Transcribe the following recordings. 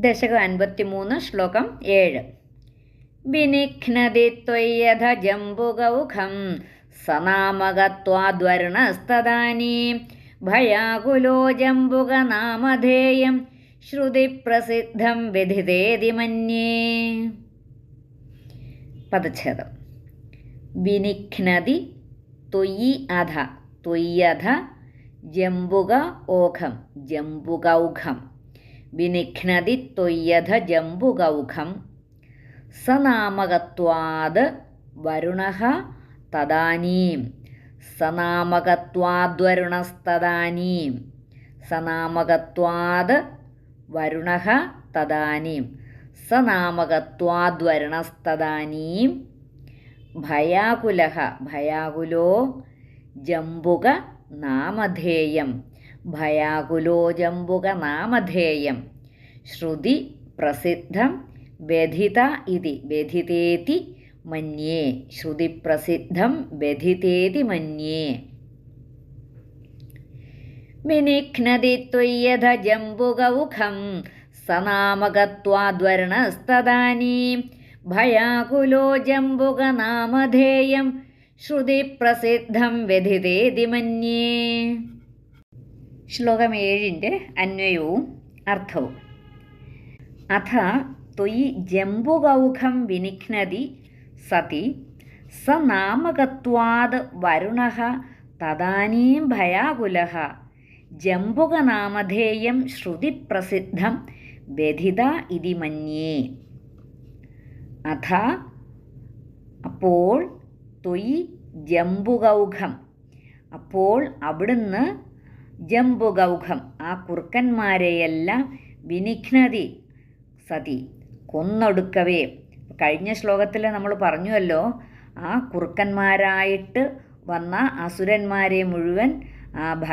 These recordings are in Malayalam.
ദശകം അൻപത്തിമൂന്ന് ശ്ലോകം ഏഴ്. വിനിഘ്നതി ത്വയ്യഥ ജംബുഗൗഖം സനാമകത്വാദ്വരുണസ്തദാനീ ഭയാകുലോ ജംബുകനാമധേയം ശ്രുതിപ്രസിദ്ധം വിധിതേതി മന്യേ. പദച്ഛേദം. വിനിഘ്നതി ത്വയി അധ ത്വയ്യഥ ജംബുക ഓഘം ജംബുഗൗഘം വിനിഘ്നതി ത്വയ്യധ ജംബുഗൗഘം സനാമകത്വാത് വരുണ തദാനീം സനാമകത്വാദ്വരുണസ്തദാനീം സനാമകത്വാത് വരുണ തദാനീം സനാമകത്വാദ്വരുണസ്തദാനീം ഭയാകുലഹ ഭയാകുലോ ജംബുക നാമധേയം ഭയാകുലോ ജംബുക നാമധേയം ശ്രുതി പ്രസിദ്ധം വ്യഥിത ഇതി വ്യഥിതേതി മന്യേ. ശ്രുതിപ്രസിദ്ധം വ്യഥിതേതി മന്യേ. വിനിഘ്നതി ത്വയ്യഥ ജംബുകൗഖം സനാമകത്വാദ്വരണസ്തദാനീം. ഭയാകുലോ ജംബുകനാമധേയം ശ്രുതിപ്രസിദ്ധം വ്യഥിതേതി മന്യേ. ശ്ലോകം ഏഴിന്റെ അന്വയവും അർത്ഥവും. അഥ ത്വയി ജംബുഗൗഖം വിനിഘ്നതി സതി സ നാമകത്വാത് വരുണ തദാനീം ഭയാകുല ജംബുകനാമധേയം ശ്രുതിപ്രസിദ്ധം വ്യഥിത ഇതി മന്യേ. അഥ അപ്പോൾ തൊയ് ജംബുഗൗഖം അപ്പോൾ അവിടുന്ന് ജംബുഗൗഖം ആ കുറുക്കന്മാരെയെല്ലാം വിനിഘ്നതി. സതി കൊന്നൊടുക്കവേ. കഴിഞ്ഞ ശ്ലോകത്തിൽ നമ്മൾ പറഞ്ഞുവല്ലോ ആ കുറുക്കന്മാരായിട്ട് വന്ന അസുരന്മാരെ മുഴുവൻ ആ ഭ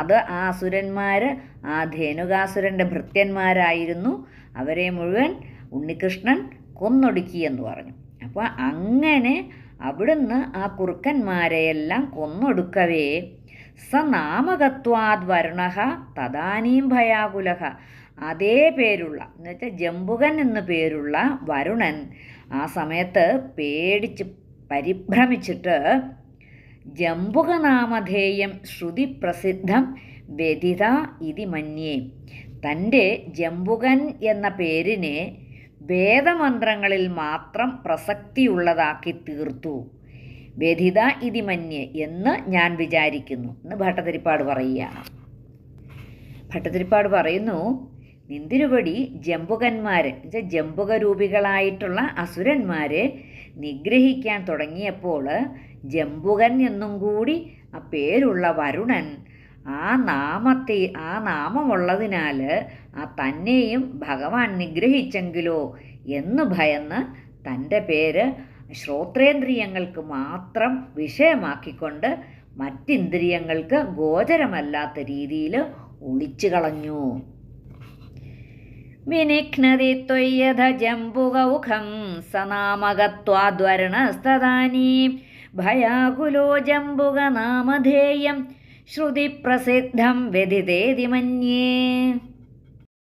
അത് ആ അസുരന്മാർ ആ ധേനുകാസുരന്റെ ഭൃത്യന്മാരായിരുന്നു. അവരെ മുഴുവൻ ഉണ്ണികൃഷ്ണൻ കൊന്നൊടുക്കി എന്ന് പറഞ്ഞു. അപ്പോൾ അങ്ങനെ അവിടുന്ന് ആ കുറുക്കന്മാരെയെല്ലാം കൊന്നൊടുക്കവേ. സനാമകത്വാദ് വരുണ തദാനീം ഭയാകുലഹ അതേ പേരുള്ള എന്നുവെച്ചാൽ ജംബുകൻ എന്നു പേരുള്ള വരുണൻ ആ സമയത്ത് പേടിച്ച് പരിഭ്രമിച്ചിട്ട് ജംബുകനാമധേയം ശ്രുതി പ്രസിദ്ധം വ്യതിത ഇതി മന്യേ. തന്റെ ജംബുകൻ എന്ന പേരിനെ വേദമന്ത്രങ്ങളിൽ മാത്രം പ്രസക്തിയുള്ളതാക്കി തീർത്തു. വ്യതിത ഇതി മന്യേ എന്ന് ഞാൻ വിചാരിക്കുന്നു എന്ന് ഭട്ടതിരിപ്പാട് പറയുകയാണ്. ഭട്ടതിരിപ്പാട് പറയുന്നു നിന്തിരുപടി ജമ്പുകന്മാർ എന്നുവെച്ചാൽ ജംബുകരൂപികളായിട്ടുള്ള അസുരന്മാരെ നിഗ്രഹിക്കാൻ തുടങ്ങിയപ്പോൾ ജംബുകൻ എന്നും കൂടി ആ പേരുള്ള വരുണൻ ആ നാമത്തെ ആ നാമമുള്ളതിനാൽ ആ തന്നെയും ഭഗവാൻ നിഗ്രഹിച്ചെങ്കിലോ എന്ന് ഭയന്ന് തന്റെ പേര് ശ്രോത്രേന്ദ്രിയങ്ങൾക്ക് മാത്രം വിഷയമാക്കിക്കൊണ്ട് മറ്റിന്ദ്രിയങ്ങൾക്ക് ഗോചരമല്ലാത്ത രീതിയിൽ ഒളിച്ചു കളഞ്ഞു. വിനിഘ്നതി ത്വയ്യഥ ജംബുഗൗഖം സനാമകത്വാദ്വരണസ്തദാനീം ഭയാകുലോ ജംബുകനാമധേയം ശ്രുതിപ്രസിദ്ധം വ്യതിതേതി മന്യേ.